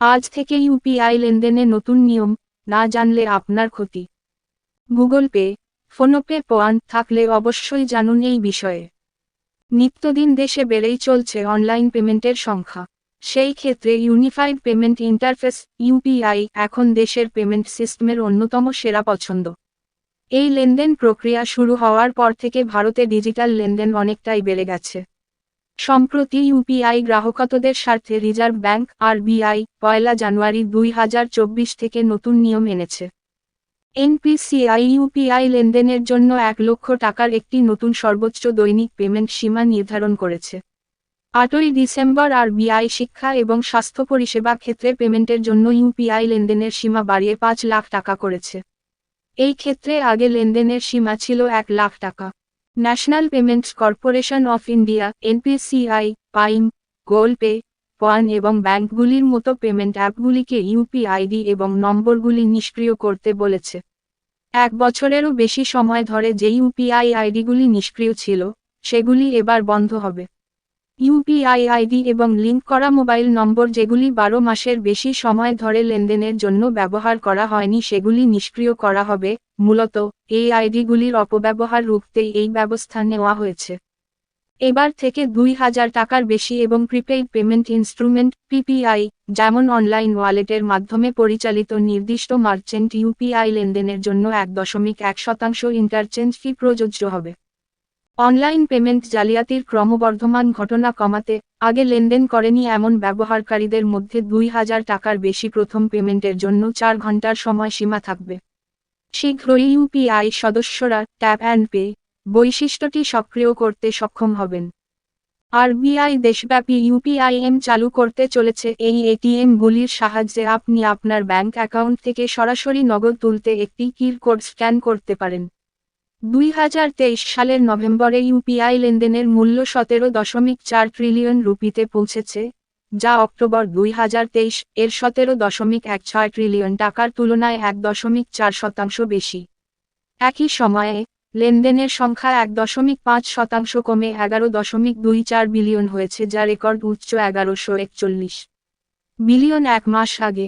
আজ থেকে ইউপিআই লেনদেনে নতুন নিয়ম, না জানলে আপনার ক্ষতি। গুগল পে, ফোনপে পয়েন্ট থাকলে অবশ্যই জানুন এই বিষয়ে। নিত্যদিন দেশে বেড়েই চলছে অনলাইন পেমেন্টের সংখ্যা। সেই ক্ষেত্রে ইউনিফাইড পেমেন্ট ইন্টারফেস, ইউপিআই এখন দেশের পেমেন্ট সিস্টেমের অন্যতম সেরা পছন্দ। এই লেনদেন প্রক্রিয়া শুরু হওয়ার পর থেকে ভারতে ডিজিটাল লেনদেন অনেকটাই বেড়ে গেছে। সম্প্রতি ইউপিআই গ্রাহকতদের স্বার্থে রিজার্ভ ব্যাংক আরবিআই পয়লা জানুয়ারি দুই হাজার চব্বিশ থেকে নতুন নিয়ম এনেছে। এনপিসিআই ইউপিআই লেনদেনের জন্য এক লক্ষ টাকার একটি নতুন সর্বোচ্চ দৈনিক পেমেন্ট সীমা নির্ধারণ করেছে। আটই ডিসেম্বর আর আরবিআই শিক্ষা এবং স্বাস্থ্য পরিষেবা ক্ষেত্রে পেমেন্টের জন্য ইউপিআই লেনদেনের সীমা বাড়িয়ে পাঁচ লাখ টাকা করেছে। এই ক্ষেত্রে আগে লেনদেনের সীমা ছিল এক লাখ টাকা। National payments corporation of India, NPCI Paytm Google Pay, পয়েন এবং ব্যাংকগুলির মতো পেমেন্ট অ্যাপগুলিকে ইউপিআইডি এবং নম্বরগুলি নিষ্ক্রিয় করতে বলেছে। এক বছরেরও বেশি সময় ধরে যে ইউপিআই আইডিগুলি নিষ্ক্রিয় ছিল, সেগুলি এবার বন্ধ হবে। ইউপিআই আইডি এবং লিঙ্ক করা মোবাইল নম্বর যেগুলি বারো মাসের বেশি সময় ধরে লেনদেনের জন্য ব্যবহার করা হয়নি, সেগুলি নিষ্ক্রিয় করা হবে। মূলত, এই আইডিগুলির অপব্যবহার রুখতে এই ব্যবস্থা নেওয়া হয়েছে। এবার থেকে দুই হাজার টাকার বেশি এবং প্রিপেইড পেমেন্ট ইনস্ট্রুমেন্ট, পিপিআই, যেমন অনলাইন ওয়ালেটের মাধ্যমে পরিচালিত নির্দিষ্ট মার্চেন্ট ইউপিআই লেনদেনের জন্য এক দশমিক এক শতাংশ ইন্টারচেঞ্জ ফি প্রযোজ্য হবে। অনলাইন পেমেন্ট জালিয়াতির ক্রমবর্ধমান ঘটনা কমাতে আগে লেনদেন করেনি এমন ব্যবহারকারীদের মধ্যে দুই হাজার টাকার বেশি প্রথম পেমেন্টের জন্য চার ঘণ্টার সময় সীমা থাকবে। শীঘ্রই ইউপিআই সদস্যরা ট্যাপ অ্যান্ড পে বৈশিষ্ট্যটি সক্রিয় করতে সক্ষম হবেন। আরবিআই দেশব্যাপী ইউপিআইএম চালু করতে চলেছে এই এটিএমগুলির সাহায্যে আপনি আপনার ব্যাংক অ্যাকাউন্ট থেকে সরাসরি নগদ তুলতে একটি কির কোড স্ক্যান করতে পারেন। দুই হাজার তেইশ সালের নভেম্বরে ইউপিআই লেনদেনের মূল্য সতেরো দশমিক চার ট্রিলিয়ন রুপিতে পৌঁছেছে, যা অক্টোবর দুই হাজার তেইশ এর সতেরো দশমিক এক ছয় ট্রিলিয়ন টাকার তুলনায় এক দশমিক চার শতাংশ বেশি। একই সময়ে, লেনদেনের সংখ্যা এক দশমিক পাঁচ শতাংশ কমে এগারো দশমিক দুই চার বিলিয়ন হয়েছে, যা রেকর্ড উচ্চ এগারোশো একচল্লিশ বিলিয়ন এক মাস আগে।